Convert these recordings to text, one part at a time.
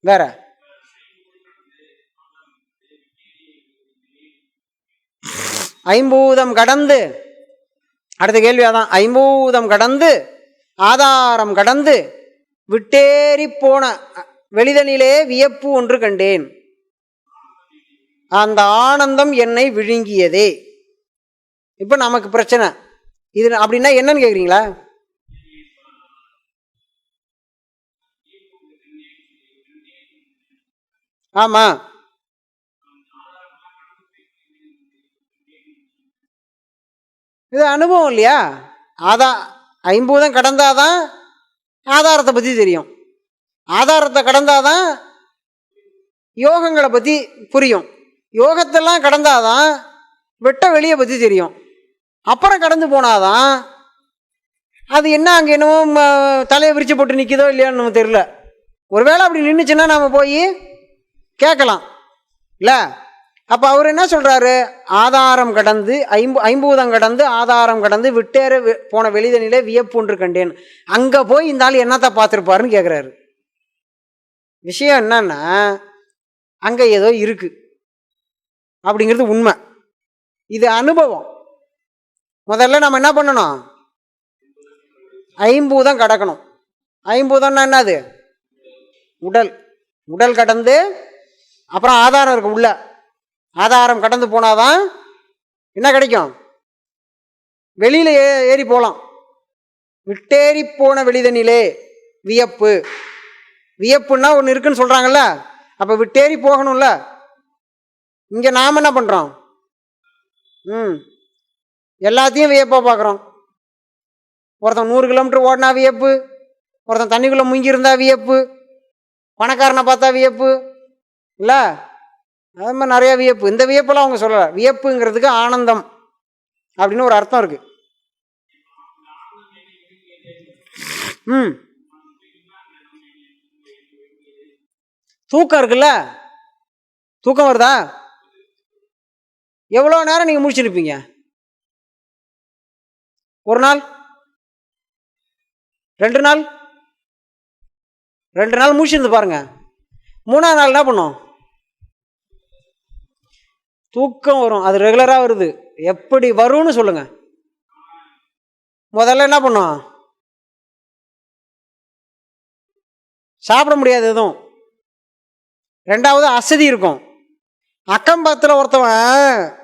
வேற? ஐம்பூதம் கடந்து அடுத்த கேள்வி அதான் ஐம்பூதம் கடந்து ஆதாரம் கடந்து விட்டேறி போன வெளிதனிலே வியப்பு ஒன்று கண்டேன். அந்த ஆனந்தம் என்னை விழுங்கியதே. இப்போ நமக்கு பிரச்சனை. இது அப்படின்னா என்னன்னு கேட்குறீங்களா ஆமாம் இது அனுபவம் இல்லையா? ஆதா ஐம்பூதம் கடந்தாதான் ஆதாரத்தை பற்றி தெரியும். ஆதாரத்தை கடந்தாதான் யோகங்களை பற்றி புரியும். யோகத்தெல்லாம் கடந்தாதான் வெட்ட வெளியை பற்றி தெரியும். அப்புறம் கடந்து போனாதான் அது என்ன அங்கே என்னமோ ம- தலையை விரிச்சு போட்டு நிற்கிதோ இல்லையான்னு நமக்கு தெரில ஒருவேளை அப்படி நின்றுச்சுன்னா நாம் போய் கேட்கலாம். இல்லை? அப்போ அவர் என்ன சொல்கிறாரு ஆதாரம் கடந்து ஐம்பு ஐம்பூதம் கடந்து ஆதாரம் கடந்து விட்டேற போன வெளிதனிலே வியப்புன்று கண்டேன். அங்கே போய் இந்த ஆள் என்னத்தை பார்த்துருப்பாருன்னு கேட்குறாரு விஷயம் என்னன்னா அங்கே ஏதோ இருக்குது அப்படிங்கிறது உண்மை. இது அனுபவம். முதல்ல நம்ம என்ன பண்ணணும்? ஐம்பூதம் கடக்கணும். ஐம்பூதம்னா என்னது? உடல். உடல் கடந்து அப்புறம் ஆதாரம் இருக்கு உள்ள. ஆதாரம் கடந்து போனாதான் என்ன கிடைக்கும்? வெளியில் ஏ ஏறி போகலாம் விட்டேறி போன வெளிதனிலே வியப்பு. வியப்புன்னா ஒன்று இருக்குன்னு சொல்கிறாங்கல்ல அப்போ விட்டேறி போகணும்ல. இங்கே நாம் என்ன பண்ணுறோம் ம். எல்லாத்தையும் வியப்பாக பார்க்குறோம் ஒருத்தன் நூறு கிலோமீட்டர் ஓடினா வியப்பு. ஒருத்தன் தண்ணிக்குள்ளே முங்கியிருந்தா வியப்பு. பணக்காரனை பார்த்தா வியப்பு. இல்லை? அது மாதிரி நிறையா வியப்பு. இந்த வியப்பெல்லாம் அவங்க சொல்லலை. வியப்புங்கிறதுக்கு ஆனந்தம் அப்படின்னு ஒரு அர்த்தம் இருக்குது ம். தூக்கம் இருக்குல்ல? தூக்கம் வருதா? எவ்வளோ நேரம் நீங்கள் முடிச்சிருப்பீங்க ஒரு நாள்? ரெண்டு நாள்? ரெண்டு நாள் முடிச்சிருந்து பாருங்க. மூணாவது நாள் என்ன பண்ணும்? தூக்கம் வரும். அது ரெகுலராக வருது. எப்படி வரும்னு சொல்லுங்க. முதல்ல என்ன பண்ணும்? சாப்பிட முடியாது எதுவும். ரெண்டாவது அசதி இருக்கும். அக்கம்பக்கத்தில் ஒருத்தவன்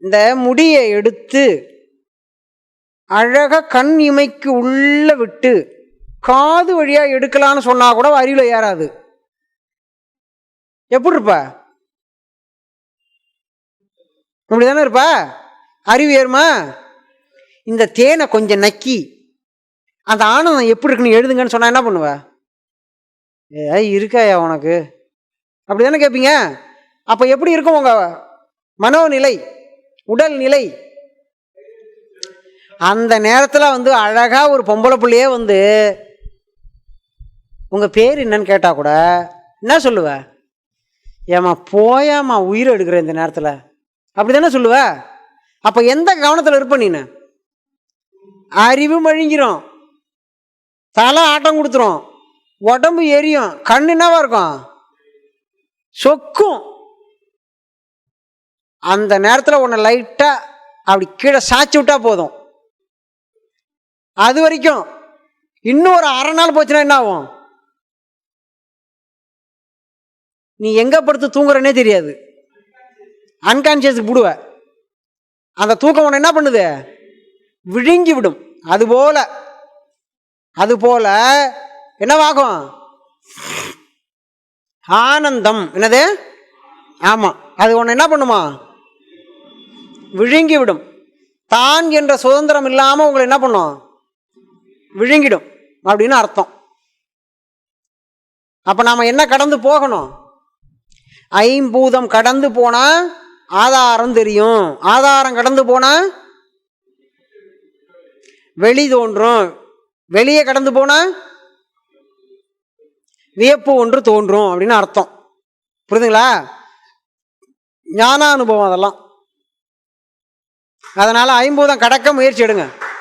இந்த முடியை எடுத்து அழகாக கண் இமைக்கு உள்ள விட்டு காது வழியாக எடுக்கலான்னு சொன்னால் கூட அறிவுல ஏறாது. எப்படி இருப்ப? அப்படி தானே இருப்பா? அறிவு ஏறுமா? இந்த தேனை கொஞ்சம் நக்கி அந்த ஆனந்தம் எப்படி இருக்குன்னு எழுதுங்கன்னு சொன்னால் என்ன பண்ணுவ? ஏ இருக்காயா உனக்கு? அப்படி தானே கேட்பீங்க அப்போ எப்படி இருக்கும் உங்க மனோநிலை உடல் நிலை அந்த நேரத்தில் வந்து அழகாக ஒரு பொம்பளை பிள்ளையே வந்து உங்கள் பேர் என்னன்னு கேட்டால் கூட என்ன சொல்லுவ? ஏம்மா போயாம்மா உயிர் எடுக்கிற இந்த நேரத்தில்? அப்படி தானே சொல்லுவ? அப்போ எந்த கவனத்தில் இருப்ப நீ அறிவு மழுங்கிரும். தலை ஆட்டம் கொடுத்துரும். உடம்பு எரியும். கண் என்னவா இருக்கும்? சொக்கும். அந்த நேரத்தில் உன்னை லைட்டாக அப்படி கீழே சாய்ச்சி விட்டா போதும். அது வரைக்கும் இன்னும் ஒரு அரை நாள் போச்சுன்னா என்ன ஆகும்? நீ எங்கே படுத்து தூங்குறனே தெரியாது. அன்கான்ஷியஸுக்கு விடுவ அந்த தூக்கம் உன்னை என்ன பண்ணுது? விழுங்கி விடும். அதுபோல் அதுபோல் என்னவாகும்? ஆனந்தம். என்னது? ஆமாம் அது உன்னை என்ன பண்ணுமா? விழுங்கி விடும். தான் என்ற சுதந்திரம் இல்லாமல் உங்களை என்ன பண்ணும்? விழுங்கிடும். அப்படின்னு அர்த்தம். அப்போ நாம் என்ன கடந்து போகணும்? ஐம்பூதம் கடந்து போனால் ஆதாரம் தெரியும். ஆதாரம் கடந்து போனால் வெளி தோன்றும். வெளியே கடந்து போனால் வியப்பு ஒன்று தோன்றும் அப்படின்னு அர்த்தம். புரியுதுங்களா? ஞான அனுபவம் அதெல்லாம். அதனால் ஐம்பூதம் கடக்க முயற்சி எடுங்க.